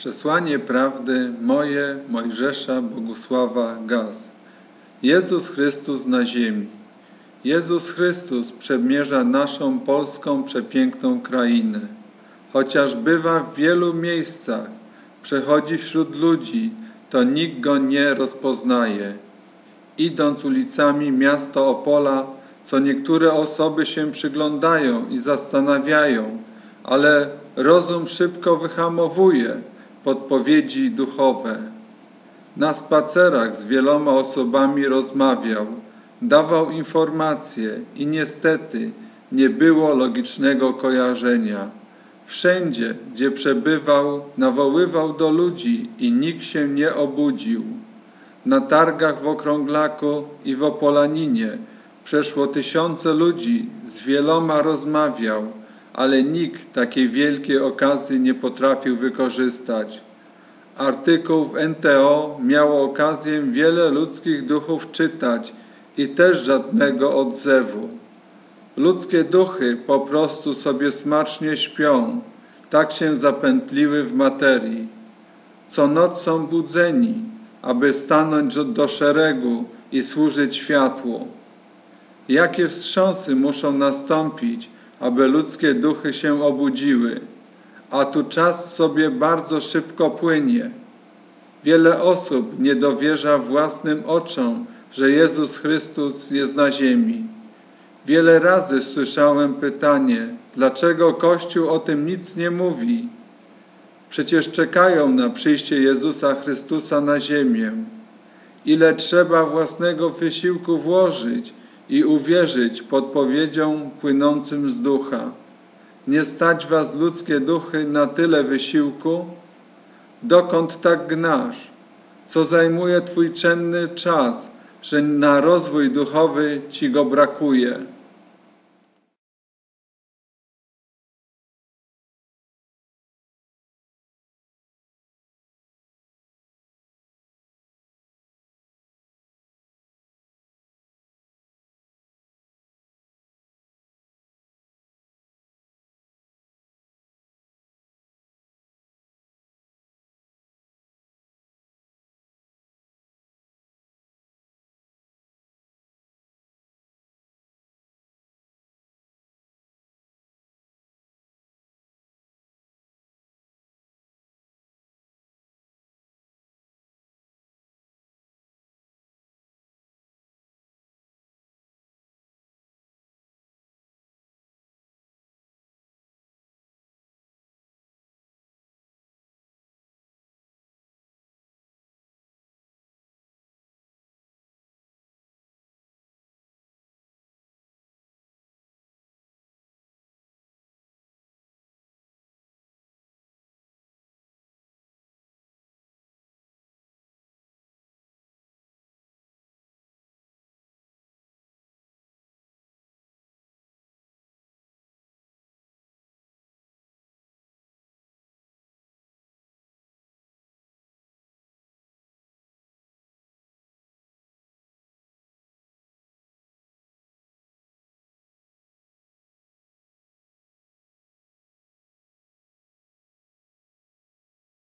Przesłanie prawdy moje Mojżesza Bogusława Gaz. Jezus Chrystus na ziemi. Jezus Chrystus przemierza naszą polską przepiękną krainę. Chociaż bywa w wielu miejscach, przechodzi wśród ludzi, to nikt go nie rozpoznaje. Idąc ulicami miasta Opola, co niektóre osoby się przyglądają i zastanawiają, ale rozum szybko wyhamowuje podpowiedzi duchowe. Na spacerach z wieloma osobami rozmawiał, dawał informacje i niestety nie było logicznego kojarzenia. Wszędzie, gdzie przebywał, nawoływał do ludzi i nikt się nie obudził. Na targach w Okrąglaku i w Opolaninie przeszło tysiące ludzi, z wieloma rozmawiał, ale nikt takiej wielkiej okazji nie potrafił wykorzystać. Artykuł w NTO miało okazję wiele ludzkich duchów czytać i też żadnego odzewu. Ludzkie duchy po prostu sobie smacznie śpią, tak się zapętliły w materii. Co noc są budzeni, aby stanąć do szeregu i służyć światłu. Jakie wstrząsy muszą nastąpić, aby ludzkie duchy się obudziły, a tu czas sobie bardzo szybko płynie. Wiele osób nie dowierza własnym oczom, że Jezus Chrystus jest na ziemi. Wiele razy słyszałem pytanie, dlaczego Kościół o tym nic nie mówi? Przecież czekają na przyjście Jezusa Chrystusa na ziemię. Ile trzeba własnego wysiłku włożyć i uwierzyć podpowiedziom płynącym z ducha. Nie stać was ludzkie duchy na tyle wysiłku? Dokąd tak gnasz? Co zajmuje twój cenny czas, że na rozwój duchowy ci go brakuje?